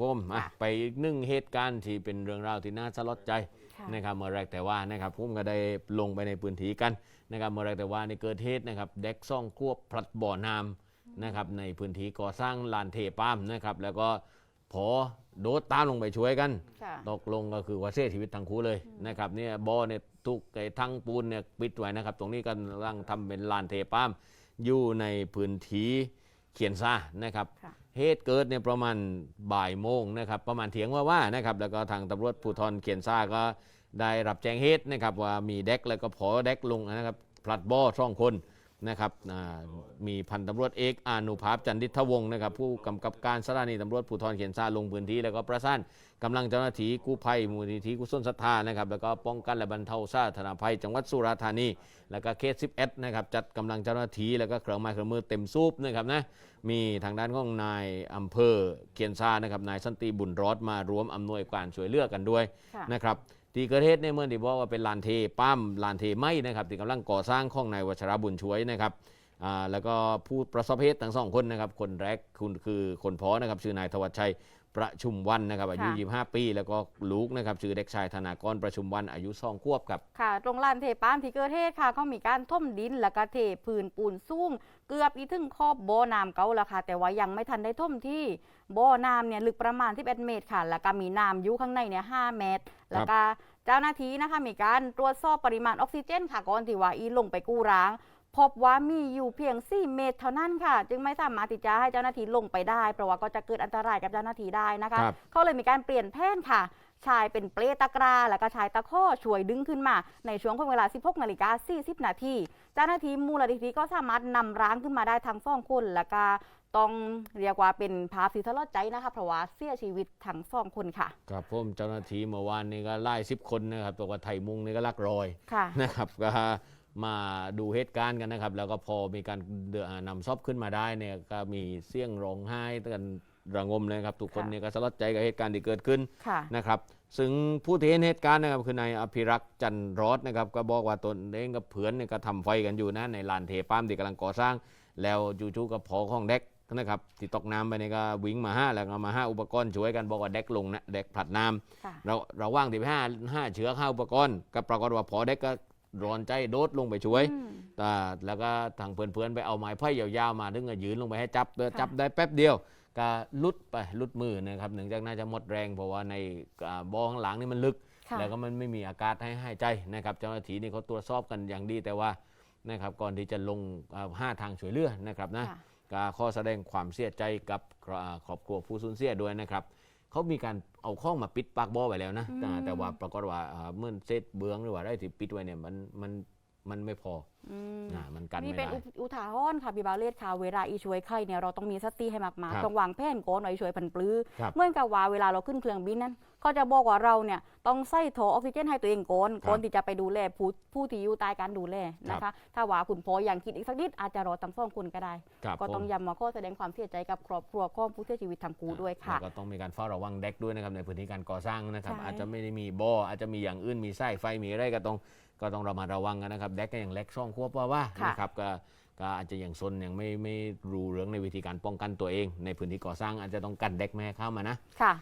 ผมอะค่ะไปอีกหนึ่งเหตุการณ์ที่เป็นเรื่องราวที่น่าสลดใจค่ะนะครับเมื่อแรกแต่ว่านะครับผมก็ได้ลงไปในพื้นที่กันนะครับเมื่อแรกแต่ว่าในเกิดเหตุนะครับเด็กซ่องควบพลัดบ่อน้ำนะครับในพื้นที่ก่อสร้างลานเทปาล์มนะครับแล้วก็พอโดดตามลงไปช่วยกันค่ะตกลงก็คือว่าเสียชีวิตทั้งคู่เลยนะครับเนี่ยบ่อเนี่ยทุกไอ้ทั้งปูนเนี่ยปิดไว้นะครับ ตรงนี้กำลังทำเป็นลานเทปาล์มอยู่ในพื้นที่ เขียนซ่านะครับค่ะเหตุเกิดเนี่ยประมาณบ่ายโมงนะครับประมาณเถียงว่าว่านะครับแล้วก็ทางตำรวจภูธรเขียนซ่าก็ได้รับแจ้งเหตุนะครับว่ามีเด็กแล้วก็พอเด็กลงนะครับพลัดบ่อสองคน นะครับอ่ามีพันตำรวจเอกอานุภาพจันทิทวงศ์นะครับผู้กำกับการสถานีตำรวจภูธรเขียนซ่าลงพื้นที่ แล้วก็ประสานกำลังเจ้าหน้าที่กู้ภัยมูลนิธิกุศลศรัทธานะครับแล้วก็ป้องกันและบรรเทาสาธารณภัย จังหวัดสุราษฎร์ธานี แล้วก็เคส11นะครับจัดกำลังเจ้าหน้าที่แล้วก็เครื่องไม้เครื่องมือเต็มสูบนะครับนะมีทางด้านของนายอำเภอเคียนซานะครับนายสันติบุญรอดมารวมอำนวยการช่วยเหลือกันด้วยค่ะนะครับ ที่เกิดเหตุในยเมื่อที่บอกว่าเป็นลานเทปั้มลานเทไม่นะครับที่กำลังก่อสร้างของนายวัชรบุญช่วยนะครับ อ่าแล้วก็ผู้ประสบเหตุทั้งสองคนนะครับคนแรกคุณคือคนพ้อนะครับชื่อนายธวัชชัยประชุมวันนะครับอายุค่ะ25 ปี แล้วก็ลูกนะครับชื่อเด็กชายธนากรประชุมวันอายุสองขวบครับค่ะตรงลานเทปานที่เกิดเหตุค่ะก็มีการท่มดินแล้วก็เทพื้นปูนสูงเกือบอีถึงขอบบ่อน้ำเก่าแล้วค่ะ แต่ว่ายังไม่ทันได้ท่มที่บ่อน้ำเนี่ยลึกประมาณ11เมตรค่ะ แล้วก็มีน้ำอยู่ข้างในเนี่ย5เมตร แล้วก็เจ้าหน้าที่นะคะมีการตรวจสอบปริมาณออกซิเจนค่ะก่อนที่ว่าอีลงไปกู้ร้าง พบว่ามีอยู่เพียง 4 เมตรเท่านั้นค่ะ จึงไม่สามารถที่จะให้เจ้าหน้าที่ลงไปได้เพราะว่าก็จะเกิดอันตรายกับเจ้าหน้าที่ได้นะคะ ครับ เขาเลยมีการเปลี่ยนแผนค่ะ ชายเป็นเปลตะกร้าแล้วก็ชายตะข้อช่วยดึงขึ้นมา ในช่วงของเวลา 16นาฬิกา40 นาทีเจ้าหน้าที่มูลนิธิก็สามารถนำร่างขึ้นมาได้ทั้งสองคนแล้วก็ต้องเรียกว่าเป็นภาพสีทะเลาะใจนะคะเพราะว่าเสียชีวิตทั้งสองคนค่ะ ครับผมเจ้าหน้าที่เมื่อวานนี้ก็ไล่สิบคนนะครับตัวว่าไทยมุงนี่ก็ลักรอยค่ะ นะครับก็ มาดูเหตุการณ์กันนะครับ แล้วก็พอมีการเดืออ่านำซอบขึ้นมาได้เนี่ยก็มีเสียงร้องไห้กันระงมเลยครับทุกคนค่ะเนี่ยก็สลดใจกับเหตุการณ์ที่เกิดขึ้นค่ะนะครับซึ่งผู้ที่เห็นเหตุการณ์นะครับคือนายอภิรักษ์จันทร์รอดนะครับก็บอกว่าตนเองกับเพื่อนเนี่ยก็ทำไฟกันอยู่นะในลานเทปาล์มที่กำลังก่อสร้าง แล้วจู่ๆก็พอของเด็กนะครับที่ตกน้ำไปเนี่ยก็วิ่งมาห้าแล้วก็มาห้าอุปกรณ์ช่วยกันบอกว่าเด็กลงนะเด็กผลัดน้ำค่ะเราเราว่างที่ไปห้าห้าเชือกห้าอุปกรณ์ก็ปรากฏว่าพอเด็กก็ ร้อนใจโดดลงไปช่วยอืมแต่แล้วก็ทางเพื่อนๆไปเอาไม้ไผ่ยาวๆมาถึงก็ยืนลงไปให้จับค่ะจับได้แป๊บเดียวก็ลุดไปลุดมือนะครับหนึ่งจากน่าจะหมดแรงเพราะว่าในอ่าบ่อข้างหลังนี่มันลึกค่ะแล้วก็มันไม่มีอากาศให้หายใจนะครับเจ้าหน้าที่นี่เขาตรวจสอบกันอย่างดีแต่ว่านะครับก่อนที่จะลงอ่าห้าทางช่วยเหลือนะครับนะค่ะก็ขอแสดงความเสียใจกับอ่าครอบครัวผู้สูญเสียด้วยนะครับ เขามีการเอาข้องมาปิดปากบ่อไว้แล้วนะอืมแต่แต่ว่าปรากฏว่าอ่าเมื่อเศษเบื้องหรือว่าอะไรที่ปิดไว้เนี่ยมันมัน มันไม่พออืม นะมันกันนี่ไม่เป็นได้ อุอุทาหรณ์ค่ะพี่บาเลตค่ะเวลาอีช่วยใครเนี่ยเราต้องมีสติให้มากครับๆต้องวางแผนก่อนไว้ช่วยพันปลื้อครับเหมื่อนกับว่าเวลาเราขึ้นเครื่องบินนั้นก็จะบอกว่าเราเนี่ยต้องใส่โถออกซิเจนให้ตัวเองก่อนครับก่อนที่จะไปดูแลผู้ผู้ที่อยู่ใต้การดูแลนะคะถ้าว่าคุณพ่อยังคิดอีกสักนิดอาจจะรอตั้งสองคนก็ได้ ครับก็ต้องผมย้ำมาข้อแสดงความเสียใจกับครอบครัวของผู้เสียชีวิตทางกูด้วยค่ะ แล้วก็ต้องมีการเฝ้าระวังเด็กด้วยนะครับในพื้นที่การก่อสร้างนะครับ ใช่ อาจจะไม่ได้มีบ่ออาจจะมีอย่างอื่นมีไส้ไฟมีอะไรก็ต้อง ก็ต้องระมัดระวังกันนะครับเด็กก็อย่างเล็กช่องควบว่าว่าค่ะ นะครับก็ก็อาจจะอย่างซนยังไม่ไม่รู้เรื่องในวิธีการป้องกันตัวเอง ในพื้นที่ก่อสร้างอาจจะต้องกันเด็กไม่ให้เข้ามานะ ค่ะ